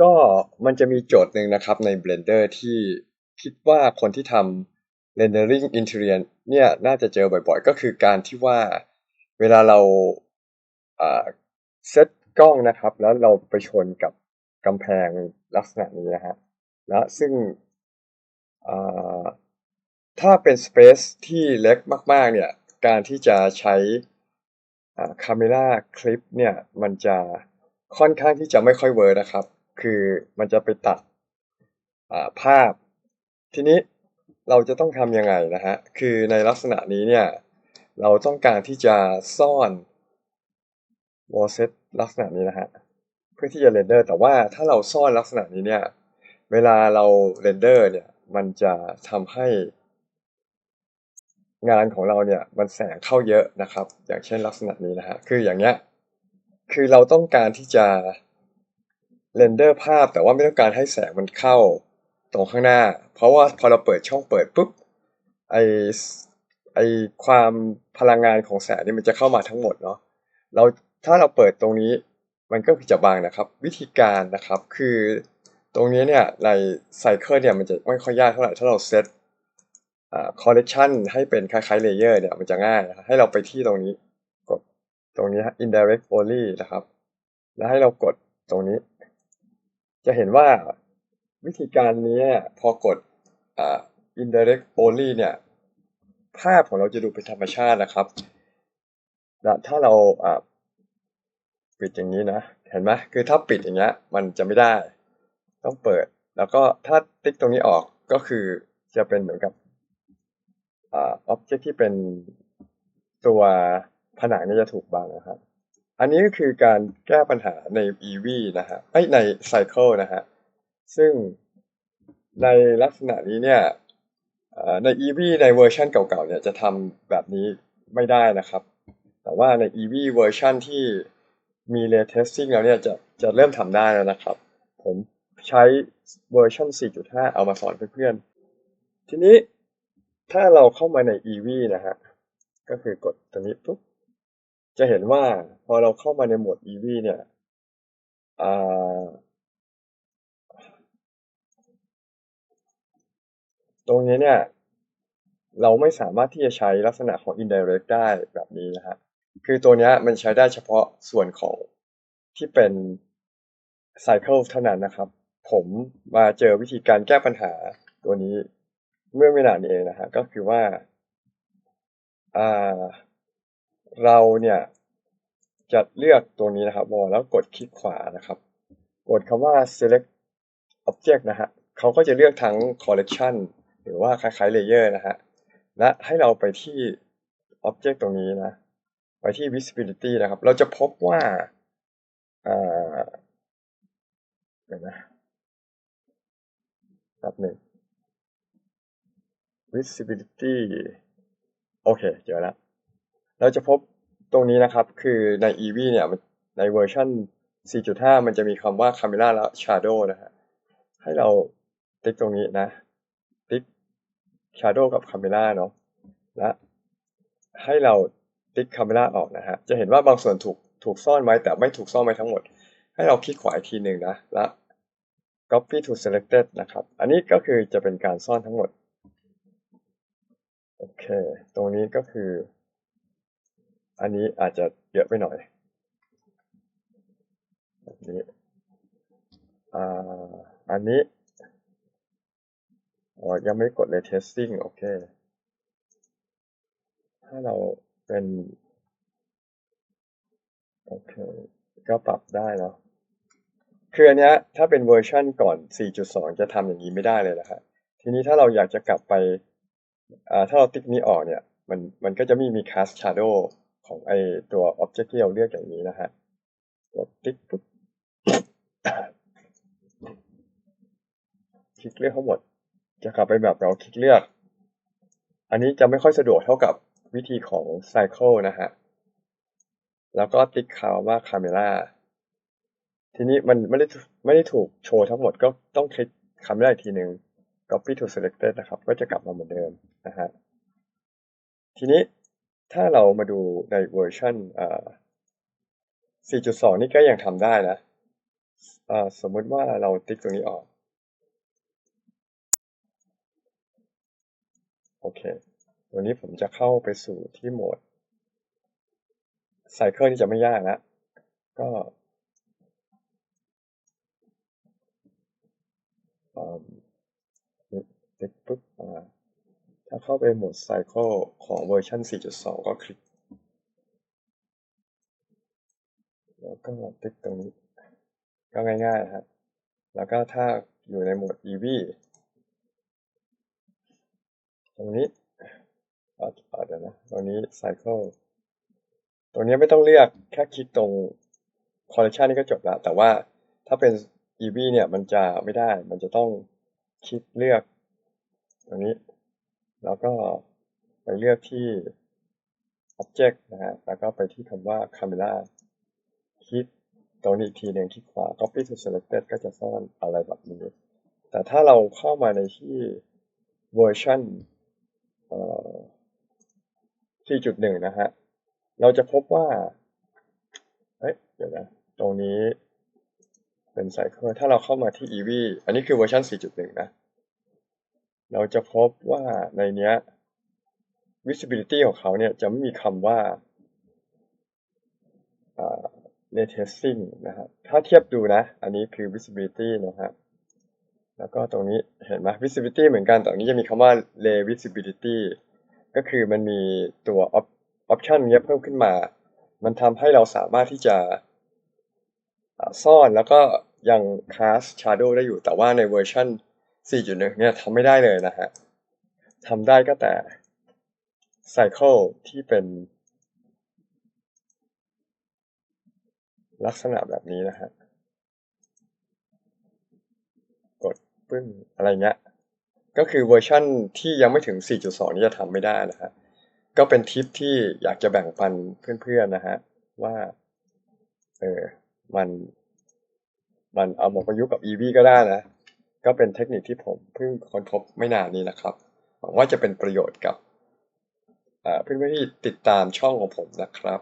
ก็มันจะมีโจทย์หนึ่งนะครับใน Blender ที่คิดว่าคนที่ทำ rendering interior เนี่ยน่าจะเจอบ่อยๆ ก็คือการที่ว่าเวลาเราเซตกล้องนะครับ แล้วเราไปชนกับกำแพงลักษณะนี้นะฮะแล้วซึ่งถ้าเป็น space ที่เล็กมากๆเนี่ยการที่จะใช้คาเมราคลิปเนี่ยมันจะค่อนข้างที่จะไม่ค่อยเวิร์นะครับ คือมันจะไปตัดภาพ ทีนี้เราจะต้องทำยังไงนะฮะ คือในลักษณะนี้เนี่ย เราต้องการที่จะซ่อนวอลเซตลักษณะนี้นะฮะ เพื่อที่จะเรนเดอร์ แต่ว่าถ้าเราซ่อนลักษณะนี้เนี่ย เวลาเราเรนเดอร์เนี่ย มันจะทำให้ งานของเราเนี่ย มันแสงเข้าเยอะนะครับ อย่างเช่นลักษณะนี้นะฮะ คืออย่างเงี้ย คือเราต้องการที่จะ เรนเดอร์ภาพแต่ว่าไม่ต้องการให้แสงมันเข้าตรงข้างหน้า เพราะว่าพอเราเปิดช่องเปิดปุ๊บไอไอความพลังงานของแสงนี่มันจะเข้ามาทั้งหมดเนาะเราถ้าเราเปิดตรงนี้มันก็จะบางนะครับ วิธีการนะครับคือตรงนี้เนี่ยในไซเคิลเนี่ยมันจะไม่ค่อยยากเท่าไหร่ถ้าเราเซตคอลเลกชันให้เป็นคล้ายๆเลเยอร์เนี่ยมันจะง่ายนะให้เราไปที่ตรงนี้กดตรงนี้ indirect only นะครับ แล้วให้เรากดตรงนี้ จะเห็นว่าวิธีการนี้พอกด indirect only เนี่ยภาพของเราจะดูเป็นธรรมชาตินะครับและถ้าเราปิดอย่างนี้นะ เห็นไหมคือถ้าปิดอย่างเงี้ยมันจะไม่ได้ ต้องเปิด แล้วก็ถ้าติ๊กตรงนี้ออกก็คือจะเป็นเหมือนกับอ็อบเจกต์ที่เป็นตัวผนังนี่จะถูกบังนะครับ อันนี้ก็คือการแก้ปัญหาใน EV นะฮะไอใน Cycle นะฮะซึ่งในลักษณะนี้เนี่ยใน EV ในเวอร์ชันเก่าๆเนี่ยจะทำแบบนี้ไม่ได้นะครับ แต่ว่าใน EV เวอร์ชันที่มี Ray Tracing แล้วเนี่ยจะจะเริ่มทำได้แล้วนะครับ ผมใช้เวอร์ชัน4.5 เอามาสอนเพื่อนๆ ทีนี้ถ้าเราเข้ามาใน EV นะฮะ ก็คือกดตรงนี้ปุ๊บ จะเห็นว่าพอเราเข้ามาในโหมด EV เนี่ยตรงนี้เนี่ย เราไม่สามารถที่จะใช้ลักษณะของ indirect ได้แบบนี้นะฮะ คือตัวนี้มันใช้ได้เฉพาะส่วนของที่เป็น cycle เท่านั้นนะครับ ผมมาเจอวิธีการแก้ปัญหาตัวนี้เมื่อไม่นาทีเองนะฮะ ก็คือว่า เราเนี่ยจะเลือกตัวนี้นะครับวอลแล้วกดคลิกขวานะครับ กดคำว่า select object นะฮะเขาก็จะเลือกทั้ง collection หรือว่าคล้ายๆ layer นะฮะและให้เราไปที่ object ตรงนี้นะ ไปที่ visibility นะครับ เราจะพบว่าเดี๋ยวนะแบบหนึ่ง visibility โอเค เจอแล้ว เราจะพบตรงนี้นะครับคือใน EV เนี่ยในเวอร์ชัน4.5 มันจะมีคำว่า camera และ shadow นะฮะให้เราติ๊กตรงนี้นะ ติ๊ก shadow กับ camera เนาะและให้เราติ๊ก camera ออกนะฮะจะเห็นว่าบางส่วนถูกถูกซ่อนไว้แต่ไม่ถูกซ่อนไว้ทั้งหมด ให้เราคลิกขวาอีกทีหนึ่งนะและ copy to selected นะครับ อันนี้ก็คือจะเป็นการซ่อนทั้งหมด โอเค ตรงนี้ก็คือ อันนี้อาจจะเยอะไปหน่อยแบบนี้อ่าอันนี้อ๋อยังไม่กดเลย testing โอเค ถ้าเราเป็น โอเค ก็ปรับได้เนาะคืออันนี้ถ้าเป็นเวอร์ชันก่อน 4.2 จะทำอย่างนี้ไม่ได้เลยนะครับทีนี้ถ้าเราอยากจะกลับไป ถ้าเราติ๊กนี้ออกเนี่ย มันมันก็จะไม่มี cast shadow ของไอตัว object ที่เราเลือกอย่างนี้นะฮะกดติ๊กปุ๊บคลิกเลือกทั้งหมด จะกลับไปแบบเราคลิกเลือก อันนี้จะไม่ค่อยสะดวกเท่ากับวิธีของ cycle นะฮะ แล้วก็ติ๊กคำว่า camera ทีนี้มันไม่ได้ไม่ได้ถูกโชว์ทั้งหมดก็ต้องคลิกคำได้อีกทีหนึ่ง copy to selected นะครับ ก็จะกลับมาเหมือนเดิมนะฮะ ทีนี้ ถ้าเรามาดูในเวอร์ชัน4.2 นี่ก็ยังทำได้นะสมมติว่าเราติ๊กตรงนี้ออก โอเค ตัวนี้ผมจะเข้าไปสู่ที่โหมดไซเคิลนี่จะไม่ยากนะก็ติ๊กปุ๊บอ่า ถ้าเข้าไปโหมดไซเคิลของเวอร์ชัน4.2 ก็คลิก แล้วก็ติ๊กตรงนี้ ก็ง่ายๆครับ แล้วก็ถ้าอยู่ในโหมด EV ตรงนี้อ่าเดี๋ยวนะตรงนี้ Cycle ตรงนี้ไม่ต้องเลือกแค่คลิกตรง Collection นี่ก็จบแล้ว แต่ว่าถ้าเป็น EV เนี่ยมันจะไม่ได้ มันจะต้องคลิกเลือกตรงนี้ แล้วก็ไปเลือกที่ Object นะฮะ แล้วก็ไปที่คำว่า Camera คลิกตรงนี้อีกทีหนึ่งคลิกขวา Copy to Selected ก็จะซ่อนอะไรแบบนี้ แต่ถ้าเราเข้ามาในที่เวอร์ชันเอ่อ4.1 นะฮะ เราจะพบว่าเอ้ย เดี๋ยวนะ ตรงนี้เป็นไซเคิลถ้าเราเข้ามาที่ EV อันนี้คือเวอร์ชัน4.1 นะ เราจะพบว่าในเนี้ย visibility ของเขาเนี่ยจะไม่มีคำว่า ray tracing นะครับ ถ้าเทียบดูนะ อันนี้คือ visibility นะครับ แล้วก็ตรงนี้เห็นไหม visibility เหมือนกัน ตรงนี้จะมีคำว่า ray visibility ก็คือมันมีตัว option เนี้ยเพิ่มขึ้นมา มันทำให้เราสามารถที่จะซ่อนแล้วก็ยัง cast shadow ได้อยู่ แต่ว่าในเวอร์ชัน 4.1 เนี่ยทำไม่ได้เลยนะฮะทำได้ก็แต่ cycle ที่เป็นลักษณะแบบนี้นะฮะ กดปึ้งอะไรเงี้ย ก็คือเวอร์ชั่นที่ยังไม่ถึง 4.2 นี่จะทำไม่ได้นะฮะ ก็เป็นทิปที่อยากจะแบ่งปันเพื่อนๆนะฮะ ว่า เออ มัน มันเอามาประยุกต์กับ EV ก็ได้นะ ก็เป็นเทคนิคที่ผมเพิ่งค้นพบไม่นานนี้นะครับหวังว่าจะเป็นประโยชน์กับเพื่อนๆที่ติดตามช่องของผมนะครับ